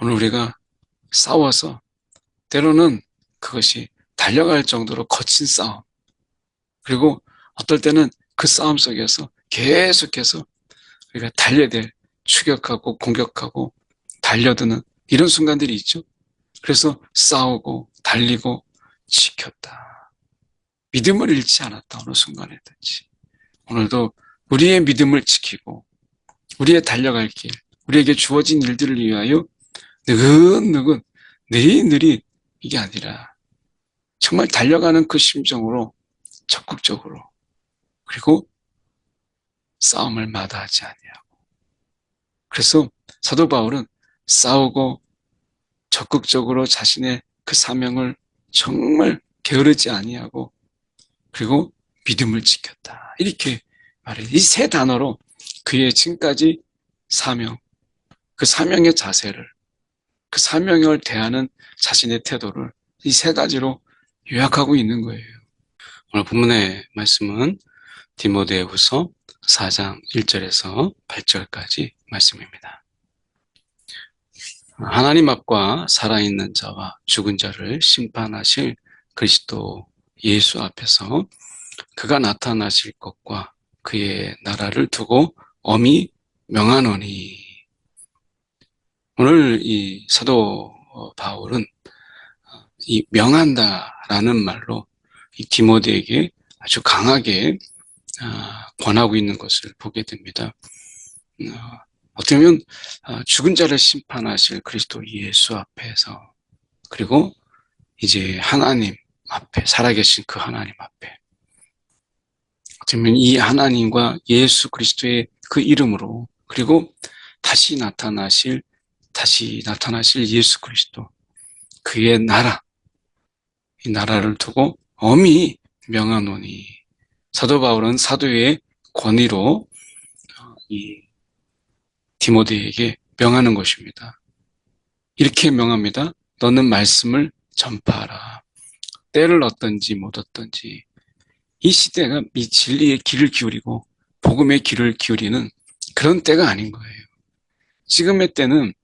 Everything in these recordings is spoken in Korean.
오늘 우리가 싸워서 때로는 그것이 달려갈 정도로 거친 싸움. 그리고 어떨 때는 그 싸움 속에서 계속해서 우리가 달려야 될 추격하고 공격하고 달려드는 이런 순간들이 있죠. 그래서 싸우고 달리고 지켰다. 믿음을 잃지 않았다. 어느 순간에든지. 오늘도 우리의 믿음을 지키고 우리의 달려갈 길, 우리에게 주어진 일들을 위하여 느긋느긋 느릿느릿 이게 아니라 정말 달려가는 그 심정으로 적극적으로 그리고 싸움을 마다하지 아니하고. 그래서 사도 바울은 싸우고 적극적으로 자신의 그 사명을 정말 게으르지 아니하고 그리고 믿음을 지켰다. 이렇게 말해 이세 단어로 그의 지금까지 사명 그 사명의 자세를 그 사명을 대하는 자신의 태도를 이 세 가지로 요약하고 있는 거예요. 오늘 본문의 말씀은 디모데 후서 4장 1절에서 8절까지 말씀입니다. 하나님 앞과 살아있는 자와 죽은 자를 심판하실 그리스도 예수 앞에서 그가 나타나실 것과 그의 나라를 두고 엄히 명하노니 오늘 이 사도 바울은 이 명한다라는 말로 이 디모데에게 아주 강하게 아, 권하고 있는 것을 보게 됩니다. 어, 어떻게 보면 아, 죽은 자를 심판하실 그리스도 예수 앞에서 그리고 이제 하나님 앞에 살아계신 그 하나님 앞에 어떻게 보면 이 하나님과 예수 그리스도의 그 이름으로 그리고 다시 나타나실 다시 나타나실 예수 그리스도 그의 나라 이 나라를 두고 엄히 명하노니 사도 바울은 사도의 권위로 이 디모데에게 명하는 것입니다. 이렇게 명합니다. 너는 말씀을 전파하라. 때를 얻든지 못 얻든지 이 시대가 이 진리의 길을 기울이고 복음의 길을 기울이는 그런 때가 아닌 거예요. 지금의 때는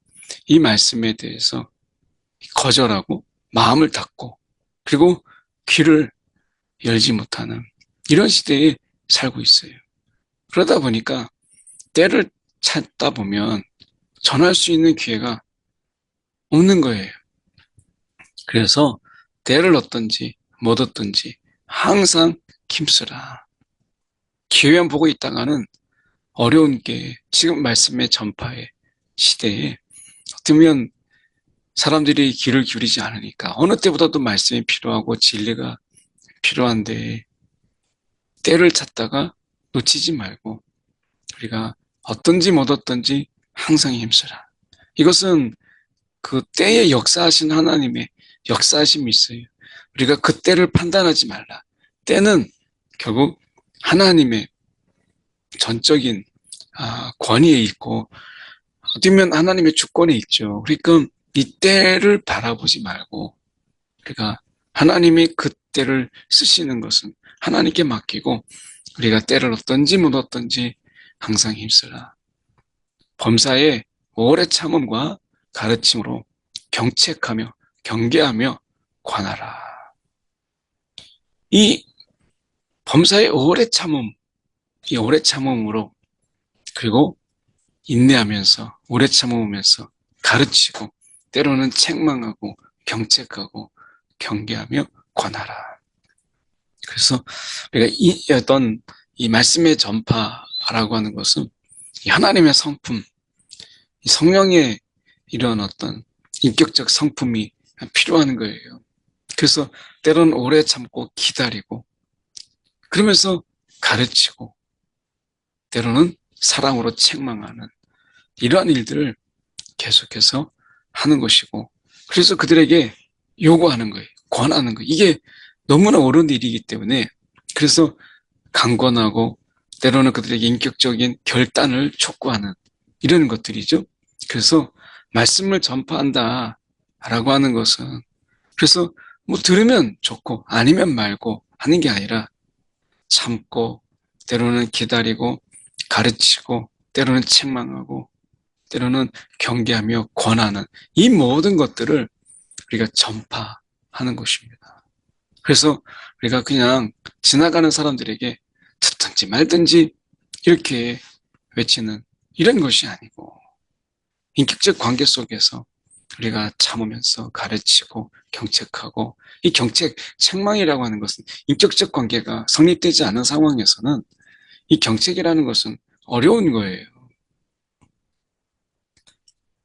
이 말씀에 대해서 거절하고 마음을 닫고 그리고 귀를 열지 못하는 이런 시대에 살고 있어요. 그러다 보니까 때를 찾다 보면 전할 수 있는 기회가 없는 거예요. 그래서 때를 얻든지 못 얻든지 항상 힘쓰라. 기회만 보고 있다가는 어려운 게 지금 말씀의 전파의 시대에 어쩌면 사람들이 귀를 기울이지 않으니까 어느 때보다도 말씀이 필요하고 진리가 필요한데 때를 찾다가 놓치지 말고 우리가 어떤지 못 어떤지 항상 힘쓰라. 이것은 그 때에 역사하신 하나님의 역사하심이 있어요. 우리가 그 때를 판단하지 말라. 때는 결국 하나님의 전적인 아, 권위에 있고 어쩌면 하나님의 주권에 있죠. 그러니까 이 때를 바라보지 말고 우리가 하나님이 그 때를 쓰시는 것은 하나님께 맡기고 우리가 때를 어떤지 못 어떤지 항상 힘쓰라. 범사의 오래 참음과 가르침으로 경책하며 경계하며 관하라. 이 범사의 오래 참음, 이 오래 참음으로 그리고 인내하면서 오래 참으면서 가르치고 때로는 책망하고 경책하고 경계하며 권하라. 그래서 우리가 이 어떤 이 말씀의 전파라고 하는 것은 하나님의 성품, 성령의 이런 어떤 인격적 성품이 필요한 거예요. 그래서 때로는 오래 참고 기다리고 그러면서 가르치고 때로는 사랑으로 책망하는 이러한 일들을 계속해서 하는 것이고 그래서 그들에게 요구하는 거예요. 권하는 거예요. 이게 너무나 옳은 일이기 때문에 그래서 강권하고 때로는 그들에게 인격적인 결단을 촉구하는 이런 것들이죠. 그래서 말씀을 전파한다 라고 하는 것은 그래서 뭐 들으면 좋고 아니면 말고 하는 게 아니라 참고 때로는 기다리고 가르치고 때로는 책망하고 때로는 경계하며 권하는 이 모든 것들을 우리가 전파하는 것입니다. 그래서 우리가 그냥 지나가는 사람들에게 듣든지 말든지 이렇게 외치는 이런 것이 아니고 인격적 관계 속에서 우리가 참으면서 가르치고 경책하고 이 경책, 책망이라고 하는 것은 인격적 관계가 성립되지 않은 상황에서는 이 경책이라는 것은 어려운 거예요.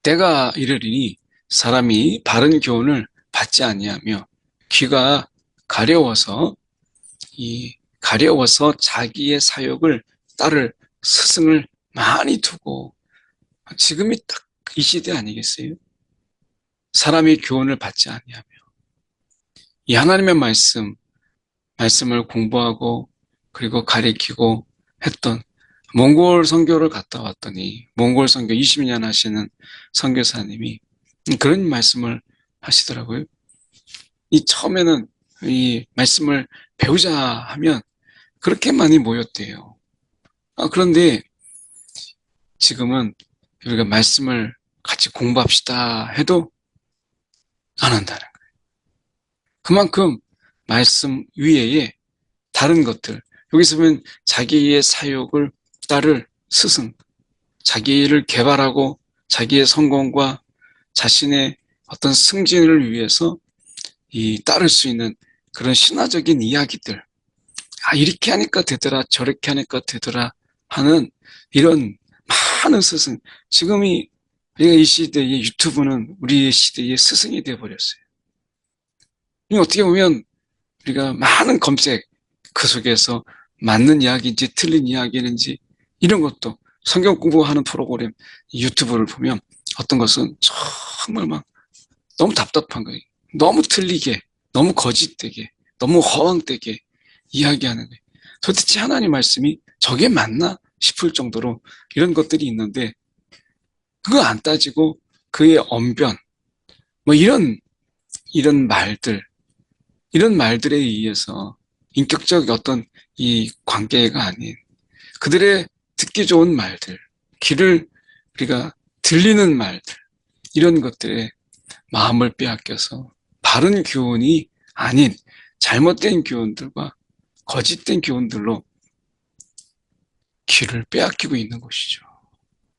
때가 이르리니 사람이 바른 교훈을 받지 아니하며 귀가 가려워서 이 가려워서 자기의 사욕을 따를 스승을 많이 두고 지금이 딱 이 시대 아니겠어요? 사람이 교훈을 받지 아니하며 이 하나님의 말씀 말씀을 공부하고 그리고 가리키고 했던 몽골 선교를 갔다 왔더니 몽골 선교 20년 하시는 선교사님이 그런 말씀을 하시더라고요. 이 처음에는 이 말씀을 배우자 하면 그렇게 많이 모였대요. 아, 그런데 지금은 우리가 말씀을 같이 공부합시다 해도 안 한다는 거예요. 그만큼 말씀 위에 다른 것들, 여기서 보면 자기의 사욕을 따를 스승, 자기를 개발하고 자기의 성공과 자신의 어떤 승진을 위해서 이 따를 수 있는 그런 신화적인 이야기들. 아, 이렇게 하니까 되더라, 저렇게 하니까 되더라 하는 이런 많은 스승. 지금이 우리가 이 시대의 유튜브는 우리의 시대의 스승이 되어버렸어요. 어떻게 보면 우리가 많은 검색, 그 속에서 맞는 이야기인지 틀린 이야기인지 이런 것도 성경 공부하는 프로그램 유튜브를 보면 어떤 것은 정말 막 너무 답답한 거예요. 너무 틀리게, 너무 거짓되게, 너무 허황되게 이야기하는 거예요. 도대체 하나님 말씀이 저게 맞나 싶을 정도로 이런 것들이 있는데 그거 안 따지고 그의 언변 뭐 이런 이런 말들 이런 말들에 의해서 인격적 어떤 이 관계가 아닌 그들의 듣기 좋은 말들, 귀를 우리가 들리는 말들, 이런 것들에 마음을 빼앗겨서 바른 교훈이 아닌 잘못된 교훈들과 거짓된 교훈들로 귀를 빼앗기고 있는 것이죠.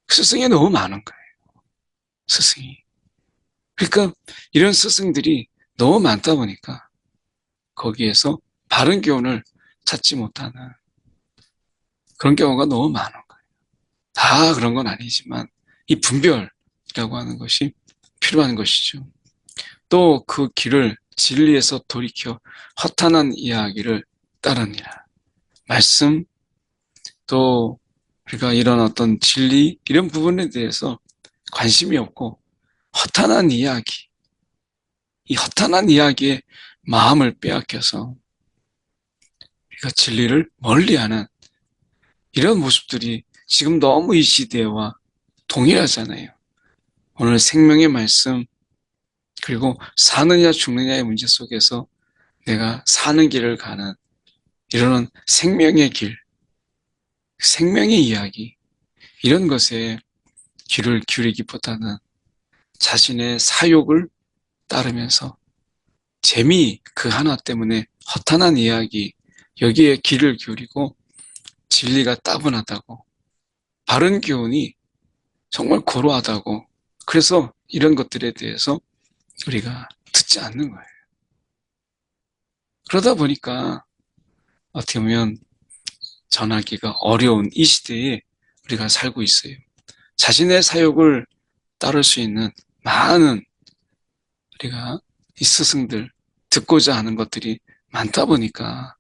스승이 너무 많은 거예요. 스승이. 그러니까 이런 스승들이 너무 많다 보니까 거기에서 바른 교훈을 찾지 못하는 그런 경우가 너무 많은 거예요. 다 그런 건 아니지만 이 분별이라고 하는 것이 필요한 것이죠. 또 그 길을 진리에서 돌이켜 허탄한 이야기를 따르니라. 말씀, 또 우리가 이런 어떤 진리, 이런 부분에 대해서 관심이 없고 허탄한 이야기, 이 허탄한 이야기에 마음을 빼앗겨서 우리가 진리를 멀리하는 이런 모습들이 지금 너무 이 시대와 동일하잖아요. 오늘 생명의 말씀, 그리고 사느냐 죽느냐의 문제 속에서 내가 사는 길을 가는 이러는 생명의 길, 생명의 이야기, 이런 것에 귀를 기울이기보다는 자신의 사욕을 따르면서 재미 그 하나 때문에 허탄한 이야기, 여기에 귀를 기울이고 진리가 따분하다고, 바른 교훈이 정말 고루하다고, 그래서 이런 것들에 대해서 우리가 듣지 않는 거예요. 그러다 보니까 어떻게 보면 전하기가 어려운 이 시대에 우리가 살고 있어요. 자신의 사욕을 따를 수 있는 많은 우리가 이 스승들 듣고자 하는 것들이 많다 보니까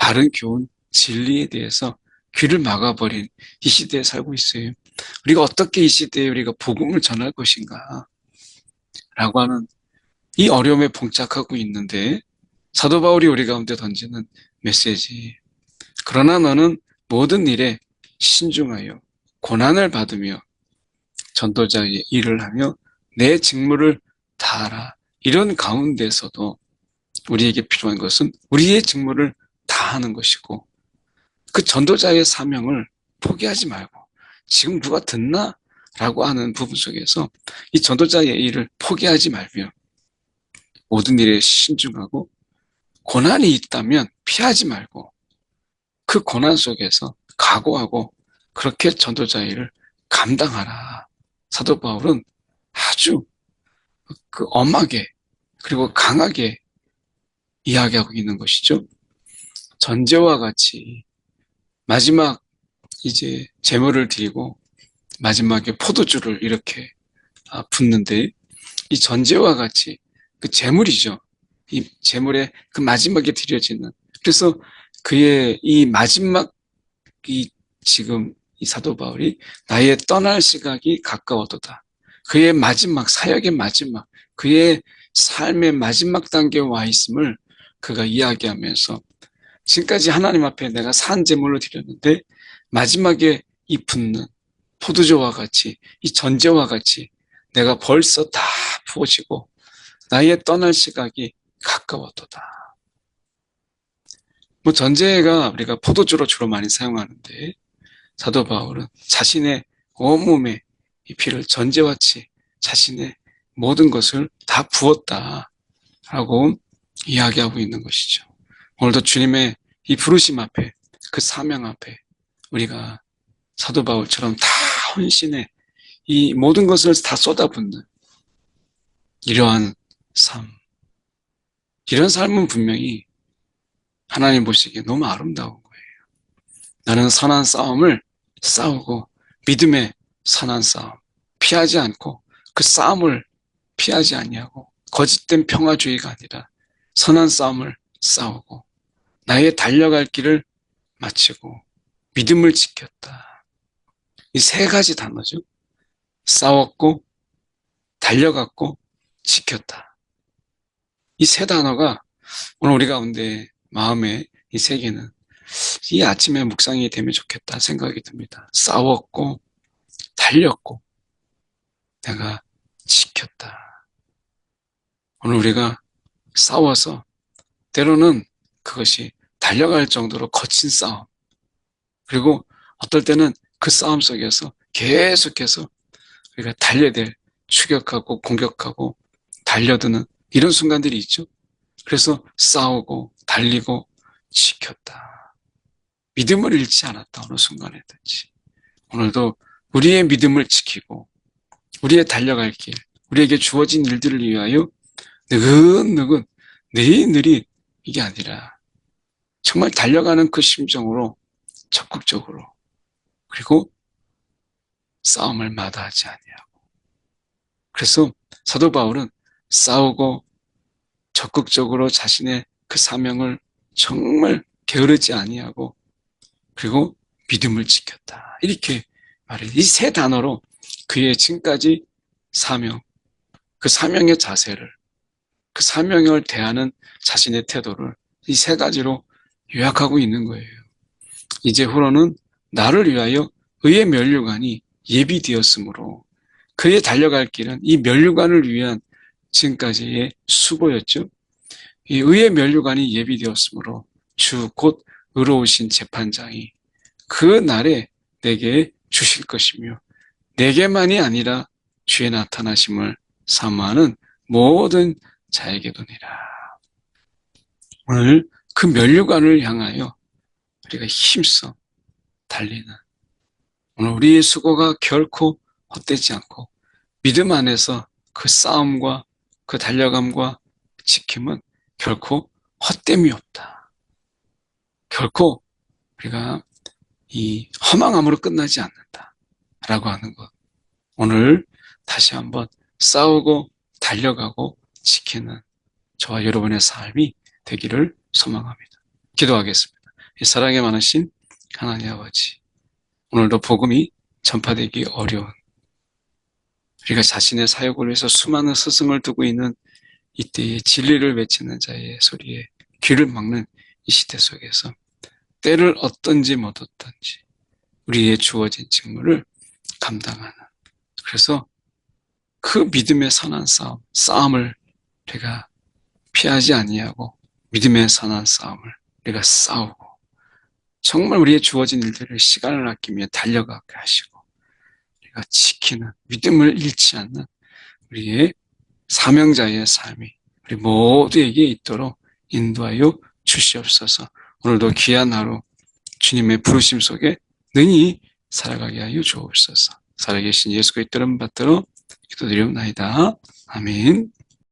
바른 교훈, 진리에 대해서 귀를 막아버린 이 시대에 살고 있어요. 우리가 어떻게 이 시대에 우리가 복음을 전할 것인가? 라고 하는 이 어려움에 봉착하고 있는데 사도 바울이 우리 가운데 던지는 메시지. 그러나 너는 모든 일에 신중하여 고난을 받으며 전도자의 일을 하며 내 직무를 다하라. 이런 가운데서도 우리에게 필요한 것은 우리의 직무를 다 하는 것이고 그 전도자의 사명을 포기하지 말고 지금 누가 듣나 라고 하는 부분 속에서 이 전도자의 일을 포기하지 말고요. 모든 일에 신중하고 고난이 있다면 피하지 말고 그 고난 속에서 각오하고 그렇게 전도자 일을 감당하라. 사도 바울은 아주 그 엄하게 그리고 강하게 이야기하고 있는 것이죠. 전제와 같이 마지막 이제 제물을 드리고 마지막에 포도주를 이렇게 아, 붓는데 이 전제와 같이 그 제물이죠. 이 제물의 그 마지막에 드려지는 그래서 그의 이 마지막 이 지금 이 사도 바울이 나의 떠날 시각이 가까워도다. 그의 마지막 사역의 마지막 그의 삶의 마지막 단계에 와 있음을 그가 이야기하면서 지금까지 하나님 앞에 내가 산 제물로 드렸는데 마지막에 이 붙는 포도주와 같이 이 전제와 같이 내가 벌써 다 부어지고 나의 떠날 시각이 가까웠도다. 뭐 전제가 우리가 포도주로 주로 많이 사용하는데 사도 바울은 자신의 온몸에 이 피를 전제와치 자신의 모든 것을 다 부었다 라고 이야기하고 있는 것이죠. 오늘도 주님의 이 부르심 앞에 그 사명 앞에 우리가 사도 바울처럼 다 헌신해 이 모든 것을 다 쏟아붓는 이러한 삶. 이런 삶은 분명히 하나님 보시기에 너무 아름다운 거예요. 나는 선한 싸움을 싸우고 믿음의 선한 싸움 피하지 않고 그 싸움을 피하지 아니하고 거짓된 평화주의가 아니라 선한 싸움을 싸우고 나의 달려갈 길을 마치고 믿음을 지켰다. 이 세 가지 단어죠. 싸웠고 달려갔고 지켰다. 이 세 단어가 오늘 우리 가운데 마음에 이 세 개는 이 아침에 묵상이 되면 좋겠다 생각이 듭니다. 싸웠고 달렸고 내가 지켰다. 오늘 우리가 싸워서 때로는 그것이 달려갈 정도로 거친 싸움 그리고 어떨 때는 그 싸움 속에서 계속해서 우리가 달려야 될 추격하고 공격하고 달려드는 이런 순간들이 있죠. 그래서 싸우고 달리고 지켰다. 믿음을 잃지 않았다. 어느 순간에든지. 오늘도 우리의 믿음을 지키고 우리의 달려갈 길, 우리에게 주어진 일들을 위하여 느긋느긋 느릿느릿 이게 아니라 정말 달려가는 그 심정으로 적극적으로 그리고 싸움을 마다하지 아니하고. 그래서 사도 바울은 싸우고 적극적으로 자신의 그 사명을 정말 게으르지 아니하고 그리고 믿음을 지켰다. 이렇게 말해 이세 단어로 그의 지금까지 사명 그 사명의 자세를 그 사명을 대하는 자신의 태도를 이 세 가지로 요약하고 있는 거예요. 이제 후로는 나를 위하여 의의 면류관이 예비되었으므로 그의 달려갈 길은 이 면류관을 위한 지금까지의 수고였죠. 이 의의 면류관이 예비되었으므로 주 곧 의로우신 재판장이 그 날에 내게 주실 것이며 내게만이 아니라 주의 나타나심을 사모하는 모든 자에게도니라. 오늘 그 면류관을 향하여 우리가 힘써 달리는 오늘 우리의 수고가 결코 헛되지 않고 믿음 안에서 그 싸움과 그 달려감과 지킴은 결코 헛됨이 없다. 결코 우리가 이 허망함으로 끝나지 않는다. 라고 하는 것. 오늘 다시 한번 싸우고 달려가고 지키는 저와 여러분의 삶이 되기를 소망합니다. 기도하겠습니다. 사랑에 많으신 하나님 아버지, 오늘도 복음이 전파되기 어려운 우리가 자신의 사역을 위해서 수많은 스승을 두고 있는 이때에 진리를 외치는 자의 소리에 귀를 막는 이 시대 속에서 때를 얻든지 못 얻든지 우리의 주어진 직무를 감당하는 그래서 그 믿음의 선한 싸움, 싸움을 우리가 피하지 아니하고 믿음의 선한 싸움을 우리가 싸우고 정말 우리의 주어진 일들을 시간을 아끼며 달려가게 하시고 우리가 지키 지키는 믿음을 잃지 않는 우리의 사명자의 삶이 우리 모두에게 있도록 인도하여 주시옵소서. 오늘도 귀한 하루 주님의 부르심 속에 능히 살아가게 하여 주옵소서. 살아계신 예수 그리스도를 받들어 기도드리옵나이다. 아멘.